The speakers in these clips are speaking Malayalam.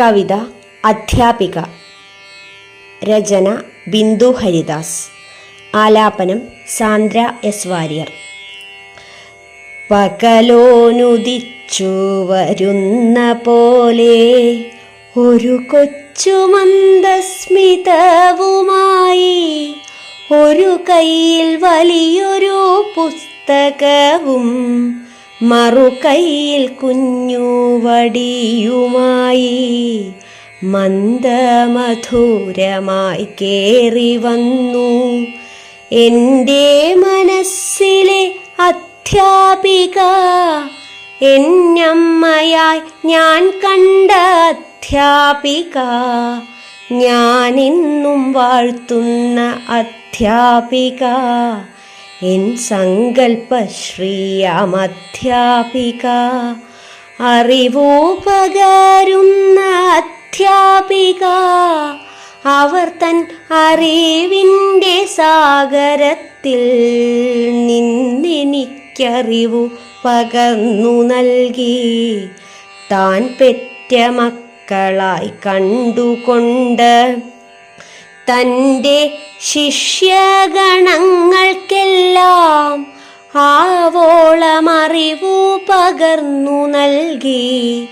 കവിത അധ്യാപിക. രചന ബിന്ദു ഹരിദാസ്. ആലാപനം സാന്ദ്ര എസ് വാര്യർ. പകലോനുദിച്ചു വരുന്ന പോലെ ഒരു കൊച്ചു മന്ദസ്മിതവുമായി ഒരു കയ്യിൽ വലിയൊരു പുസ്തകവും മറുകൈയിൽ കുഞ്ഞുവടിയുമായി മന്ദമധുരമായി കേറി വന്നു. എന്റെ മനസ്സിലെ അധ്യാപിക എന്നമ്മയായി ഞാൻ കണ്ട അധ്യാപിക ഞാനിന്നും വാഴ്ത്തുന്ന അധ്യാപിക. എൻ സങ്കൽപ്പ ശ്രീയമധ്യാപിക അറിവു പകരുന്ന അധ്യാപിക അവർ തൻ അറിവിന്റെ സാഗരത്തിൽ നിന്നെനിക്കറിവു പകർന്നു നൽകി. താൻ പെറ്റ മക്കളായി കണ്ടുകൊണ്ട് തന്റെ ശിഷ്യഗണങ്ങൾക്കെല്ലാം ആവോളമറിവു പകർന്നു നൽകി.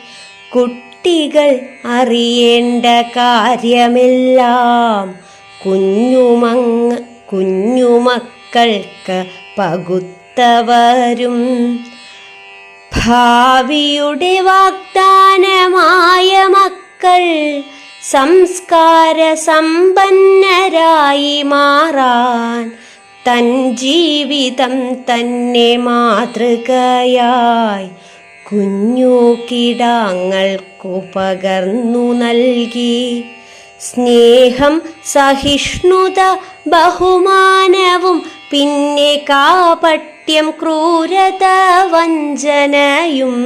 കുട്ടികൾ അറിയേണ്ട കാര്യമെല്ലാം കുഞ്ഞുമങ്ങ കുഞ്ഞുമക്കൾക്ക് പകുത്തവരും. ഭാവിയുടെ വാഗ്ദാനമായ മക്കൾ സംസ്കാര സമ്പന്നരായി മാറാൻ തൻ ജീവിതം തന്നെ മാതൃകയായി കുഞ്ഞു കിടാങ്ങൾക്കു പകർന്നു നൽകി. സ്നേഹം സഹിഷ്ണുത ബഹുമാനവും പിന്നെ കാപട്യം ക്രൂരത വഞ്ചനയും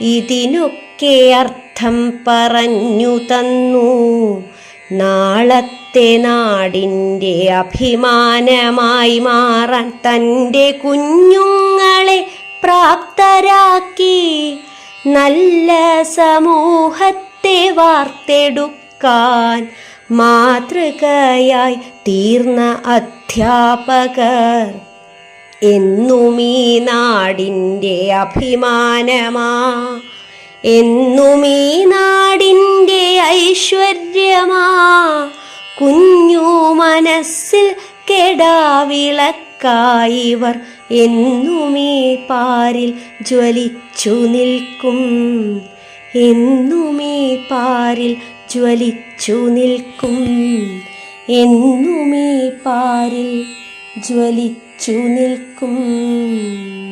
ഇതിനൊക്കെ അർത്ഥം പറഞ്ഞു തന്നു. നാളത്തെ നാടിന്റെ അഭിമാനമായി മാറാൻ തന്റെ കുഞ്ഞുങ്ങളെ പ്രാപ്തരാക്കി. നല്ല സമൂഹത്തെ വാർത്തെടുക്കാൻ മാതൃകയായി തീർന്ന അധ്യാപകർ. എന്നും ഈ നാടിന്റെ അഭിമാനമാ. എന്നും ഈ നാടിന്റെ ഐശ്വര്യമാ. കുഞ്ഞു മനസ്സിൽ കെടാവിളക്കായിവർ എന്നും ഈ പാരിൽ ജ്വലിച്ചു നിൽക്കും. എന്നും ഈ പാരിൽ ജ്വലിച്ചു നിൽക്കും. എന്നും ഈ പാരിൽ ജ്വലിച്ചു നിൽക്കും.